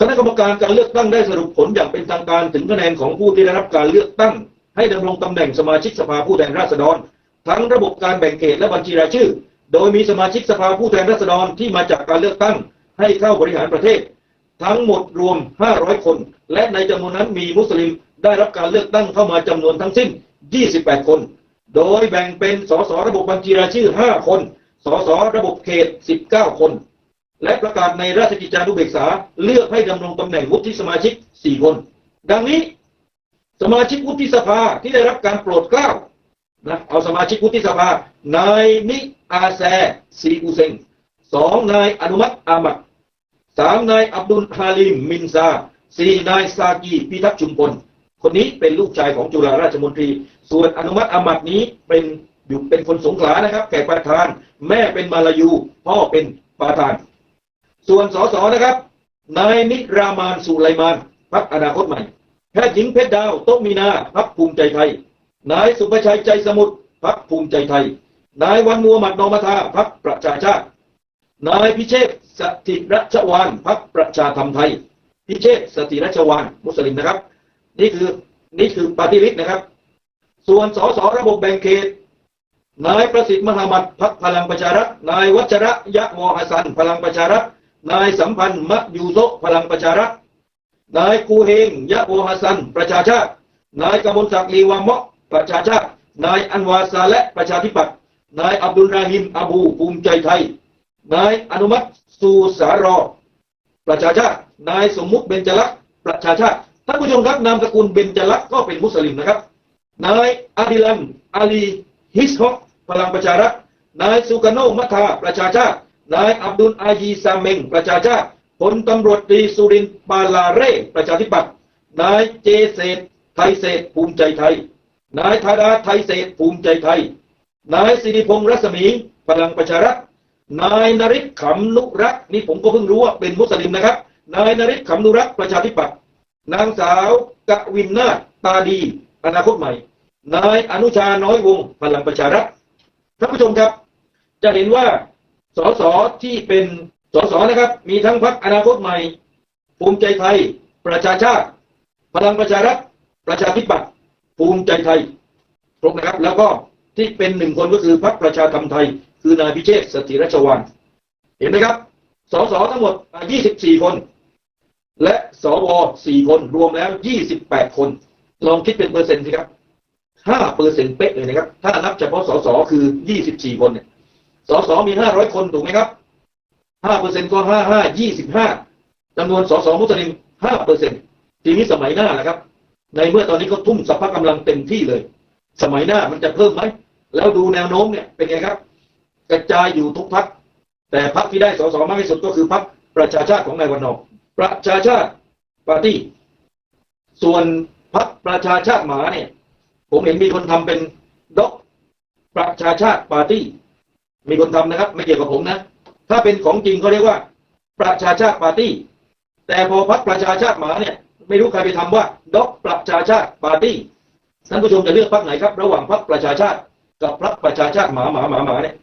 คณะกรรมการการเลือกตั้งได้สรุปผลอย่างเป็นทางการถึงคะแนนของผู้ที่ได้รับการเลือกตั้ง ให้ดำรงตำแหน่งสมาชิกสภาผู้แทนราษฎร ทั้งระบบการแบ่งเขตและบัญชีรายชื่อ โดยมีสมาชิกสภาผู้แทนราษฎรที่มาจากการเลือกตั้ง ให้เข้าบริหารประเทศ ทั้งหมดรวม 500 คน และในจำนวนนั้นมีมุสลิมได้รับการเลือกตั้งเข้ามาจำนวนทั้งสิ้น 28 คน โดยแบ่งเป็นสสระบบบัญชีรายชื่อ 5 คน สสระบบเขต 19 คน และประกาศในราชกิจจานุเบกษา เลือกให้ดำรงตำแหน่งวุฒิสมาชิก 4 คน ดังนี้สมาชิกวุฒิสภาที่ได้รับการโปรดเกล้านะเอาสมาชิกวุฒิสภานายนิอาแซซีอุเซงสองนายอนุมัติอามัดสามนายอับดุลฮาลิมมินซาสี่นายซากีพิทักษ์ชุมพลคนนี้เป็นลูกชายของจุฬาราชมนตรี ส่วนอนุมัติอามัดนี้เป็นอยู่เป็นคนสงขลานะครับแขกประธาน แม่เป็นมาลายู พ่อเป็นประธาน ส่วนสสนะครับนายนิรามานสุไลมานพักอนาคตใหม่ แพทย์หญิงเพชรดาวโตะมีนาพักภูมิใจไทย นายสุภชัยใจสมุทรพักภูมิใจไทย นายวันมัวหมัดนอมทาพักประชาชาติ นายพิเชษสถิรัชวานพักประชาธรรมไทย พิเชษสถิรัชวานมุสลิมนะครับ นี่คือนี่คือปฏิริษีนะครับ ส่วนสสระบบแบ่งเขตนายประสิทธิ์มหามัดพักพลังประชารัฐ นายวัชระยะวอหสันพลังประชารัฐ นายสัมพันธ์มะยูโซพลังประชารัฐ นายคูเฮงยะโวฮัสซัน ประชาชาติ นายกมลศักดิ์ลีวามะประชาชาติ นายอันวาซาและประชาธิปัตย์ นายอับดุลราฮิมอบูภูมิใจไทย นายอนุมัติสูสารอ ประชาชาติ นายสมมุติเบญจลักษ์ประชาชาติ ท่านผู้ชมครับนามสกุลเบญจลักษ์ก็เป็นมุสลิมนะครับ นายอาดิลันอาลีฮิสฮอกพลังประชารัฐ นายสุกาโนมัทาประชาชาติ นายอับดุลอายีซาเมงประชาชาติพลตำรวจตรีสุรินทร์ปาลาเร่ประชาธิปัตย์นายเจเศษไทยเศษภูมิใจไทย นายธาดาไทยเศษภูมิใจไทย นายสิริพงษ์รัศมีพลังประชารัฐนายนริศขำนุรักษ์นี่ผมก็เพิ่งรู้ว่าเป็นมุสลิมนะครับ นายนริศขำนุรักษ์ประชาธิปัตย์นางสาวกวินนาตาดี อนาคตใหม่ นายอนุชาน้อยวงพลังประชารัฐท่านผู้ชมครับ จะเห็นว่า สสที่เป็นสสนะครับ มีทั้งพรรคอนาคตใหม่ ภูมิใจไทย ประชาชาติ พลังประชารัฐประชาธิปัตย์ภูมิใจไทยครบนะครับ แล้วก็ที่เป็นหนึ่งคนก็คือพรรคประชาธรรมไทย คือนายพิเชษสถิรัชวานเห็นไหมครับสสทั้งหมด 24 คน และสว4คนรวมแล้ว 28 คน ลองคิดเป็นเปอร์เซ็นต์สิครับ5เปอร์เซ็นต์เป๊ะเลยนะครับ ถ้านับเฉพาะสสคือ 24 คนเนี่ย สสมี500คนถูกไหมครับ5เปอร์เซ็นต์ก็55 25จำนวนสสมุสลิม5เปอร์เซ็นต์ทีนี้สมัยหน้าแหละครับ ในเมื่อตอนนี้เขาทุ่มสรรพกำลังเต็มที่เลย สมัยหน้ามันจะเพิ่มไหม แล้วดูแนวโน้มเนี่ยเป็นไงครับ กระจายอยู่ทุกพัก แต่พักที่ได้สสมากที่สุดก็คือพักประชาชาติของนายวันนอประชาชาติปาร์ตี้ ส่วนพักประชาชาติหมาเนี่ย ผมเห็นมีคนทำเป็นด็อกประชาชาติปาร์ตี้ มีคนทำนะครับ ไม่เกี่ยวกับผมนะ ถ้าเป็นของจริงเขาเรียกว่า ประชาชาติปาร์ตี้ แต่พอพักประชาชาติหมาเนี่ย ไม่รู้ใครไปทำว่าด็อกประชาชาติปาร์ตี้ท่านผู้ชมจะเลือกพักไหนครับ ระหว่างพักประชาชาติกับพักประชาชาติหมาหมาหมาหมาเนี่ย